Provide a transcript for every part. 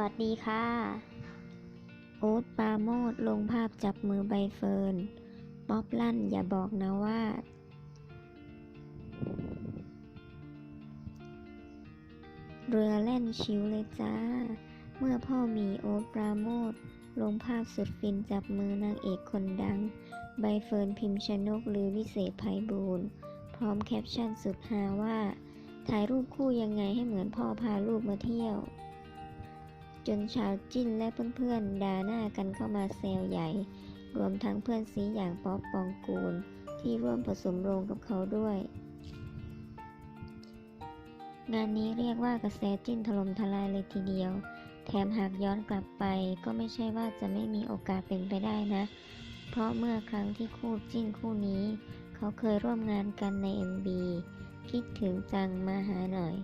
วัสดีค่ะ โอ๊ตปราโมดลงภาพจับมือใบเฟิร์น ป๊อปลั่นอย่าบอกนะว่า เรือแล่นชิวเลยจ้า เมื่อพ่อมีโอ๊ตปราโมดลงภาพสุดฟินจับมือนางเอกคนดัง ใบเฟิร์นพิมพ์ชนกหรือวิเศษไพบูลย์พร้อมแคปชั่นสุดฮาว่า ถ่ายรูปคู่ยังไงให้เหมือนพ่อพาลูกมาเที่ยว จนชาวจิ้นและเพื่อนๆด่าหน้ากันเข้ามาแซวใหญ่ รวมทั้งเพื่อนซีอย่างป๊อปปองกูล ที่ร่วมผสมโรงกับเขาด้วย งานนี้เรียกว่ากระแสจิ้นถล่มทลายเลยทีเดียว แถมหากย้อนกลับไปก็ไม่ใช่ว่าจะไม่มีโอกาสเป็นไปได้นะ เพราะเมื่อครั้งที่คู่จิ้นคู่นี้ เขาเคยร่วมงานกันใน MB คิดถึงจังมาหาหน่อย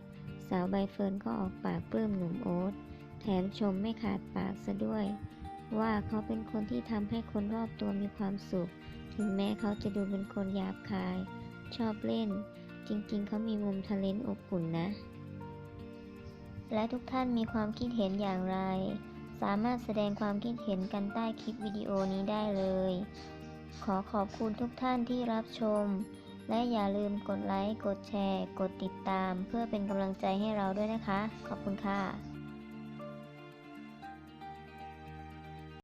สาวใบเฟิร์นก็ออกปากปลื้มหนุ่มโอ๊ต แถมชมไม่ขาดปากซะด้วย ว่าเขาเป็นคนที่ทำให้คนรอบตัวมีความสุข ถึงแม้เขาจะดูเป็นคนหยาบคาย ชอบเล่น จริงๆ เขามีมุมทะเลนอบอุ่นนะ และทุกท่านมีความคิดเห็นอย่างไร สามารถแสดงความคิดเห็นกันใต้คลิปวิดีโอนี้ได้เลย ขอขอบคุณทุกท่านที่รับชมและอย่าลืมกดไลค์ กดแชร์ กดติดตาม เพื่อเป็นกำลังใจให้เราด้วยนะคะ ขอบคุณค่ะ